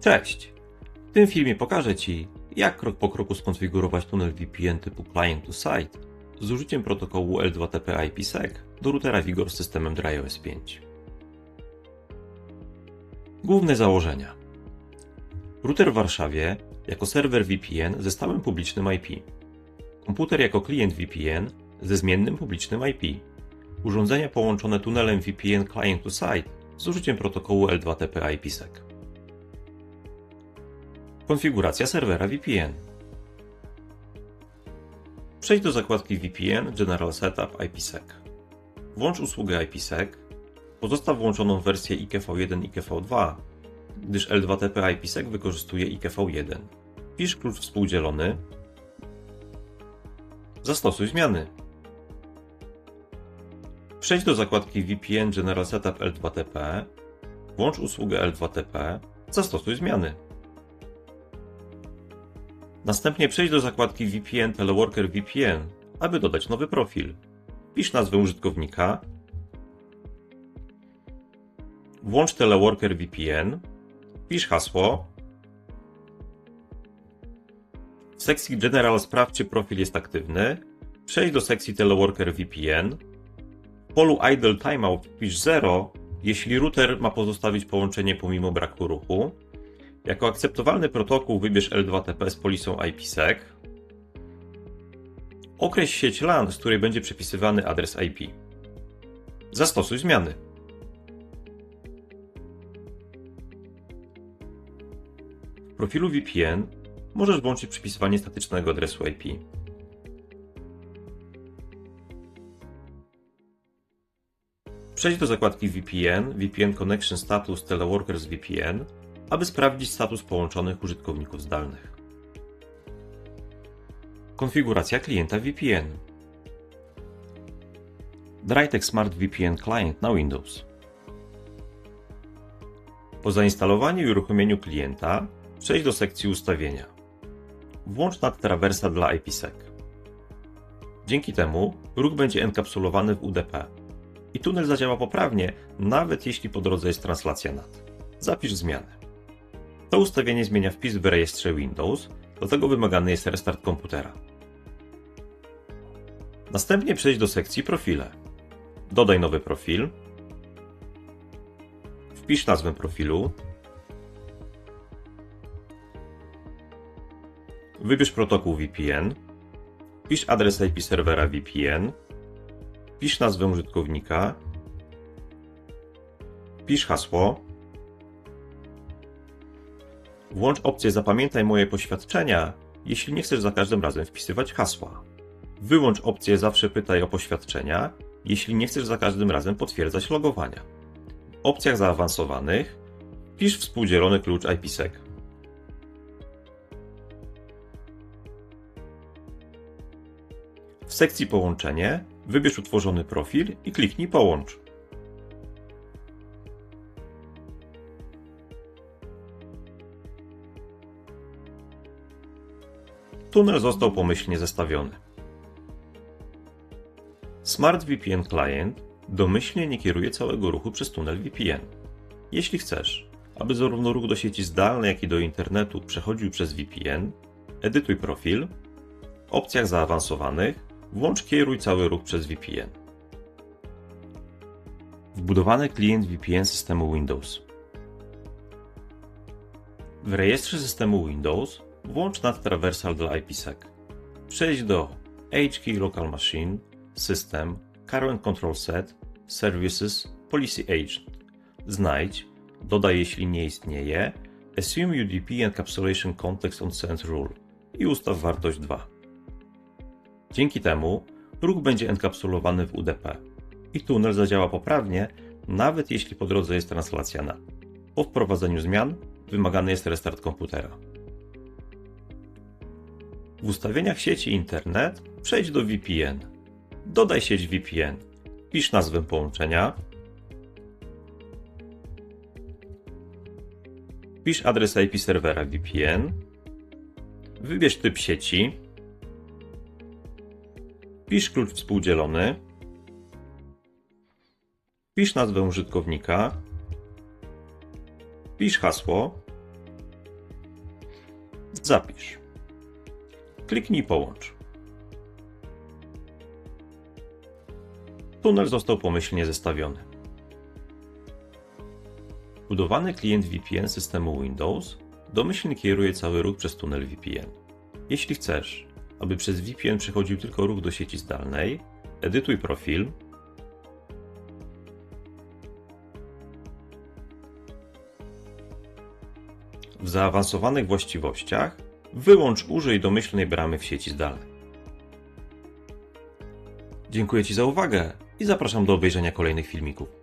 Cześć! W tym filmie pokażę Ci, jak krok po kroku skonfigurować tunel VPN typu Client to Site z użyciem protokołu L2TP IPsec do routera Vigor z systemem DryOS 5. Główne założenia. Router w Warszawie jako serwer VPN ze stałym publicznym IP. Komputer jako klient VPN ze zmiennym publicznym IP. Urządzenia połączone tunelem VPN Client to Site z użyciem protokołu L2TP IPsec. Konfiguracja serwera VPN. Przejdź do zakładki VPN General Setup IPsec. Włącz usługę IPsec. Pozostaw włączoną wersję IKV1 i IKV2, gdyż L2TP IPsec wykorzystuje IKV1. Pisz klucz współdzielony. Zastosuj zmiany. Przejdź do zakładki VPN General Setup L2TP. Włącz usługę L2TP. Zastosuj zmiany. Następnie przejdź do zakładki VPN Teleworker VPN, aby dodać nowy profil. Wpisz nazwę użytkownika. Włącz Teleworker VPN. Wpisz hasło. W sekcji General sprawdź, czy profil jest aktywny. Przejdź do sekcji Teleworker VPN. W polu Idle Timeout wpisz 0, jeśli router ma pozostawić połączenie pomimo braku ruchu. Jako akceptowalny protokół wybierz L2TP z polisą IPsec. Określ sieć LAN, z której będzie przepisywany adres IP. Zastosuj zmiany. W profilu VPN możesz włączyć przypisywanie statycznego adresu IP. Przejdź do zakładki VPN, VPN Connection Status Teleworkers VPN aby sprawdzić status połączonych użytkowników zdalnych. Konfiguracja klienta VPN. DryTech Smart VPN Client na Windows. Po zainstalowaniu i uruchomieniu klienta przejdź do sekcji ustawienia. Włącz NAT Traversa dla IPsec. Dzięki temu ruch będzie enkapsulowany w UDP i tunel zadziała poprawnie, nawet jeśli po drodze jest translacja NAT. Zapisz zmiany. To ustawienie zmienia wpis w rejestrze Windows, do tego wymagany jest restart komputera. Następnie przejdź do sekcji Profile. Dodaj nowy profil. Wpisz nazwę profilu. Wybierz protokół VPN. Wpisz adres IP serwera VPN. Wpisz nazwę użytkownika. Wpisz hasło. Włącz opcję Zapamiętaj moje poświadczenia, jeśli nie chcesz za każdym razem wpisywać hasła. Wyłącz opcję Zawsze pytaj o poświadczenia, jeśli nie chcesz za każdym razem potwierdzać logowania. W opcjach zaawansowanych wpisz współdzielony klucz IPsec. W sekcji Połączenie wybierz utworzony profil i kliknij Połącz. Tunel został pomyślnie zestawiony. Smart VPN Client domyślnie nie kieruje całego ruchu przez tunel VPN. Jeśli chcesz, aby zarówno ruch do sieci zdalnej, jak i do internetu przechodził przez VPN, edytuj profil, w opcjach zaawansowanych włącz kieruj cały ruch przez VPN. Wbudowany klient VPN systemu Windows. W rejestrze systemu Windows Włącz NAT Traversal dla IPsec. Przejdź do HKey Local Machine, System, Current Control Set, Services, Policy Agent. Znajdź, dodaj jeśli nie istnieje, Assume UDP Encapsulation Context on Send Rule i ustaw wartość 2. Dzięki temu ruch będzie enkapsulowany w UDP i tunel zadziała poprawnie, nawet jeśli po drodze jest translacja NAT. Po wprowadzeniu zmian wymagany jest restart komputera. W ustawieniach sieci internet przejdź do VPN. Dodaj sieć VPN. Pisz nazwę połączenia. Pisz adres IP serwera VPN. Wybierz typ sieci. Pisz klucz współdzielony. Pisz nazwę użytkownika. Pisz hasło. Zapisz. Kliknij Połącz. Tunel został pomyślnie zestawiony. Budowany klient VPN systemu Windows domyślnie kieruje cały ruch przez tunel VPN. Jeśli chcesz, aby przez VPN przechodził tylko ruch do sieci zdalnej, edytuj profil, w zaawansowanych właściwościach wyłącz użyj domyślnej bramy w sieci zdalnej. Dziękuję Ci za uwagę i zapraszam do obejrzenia kolejnych filmików.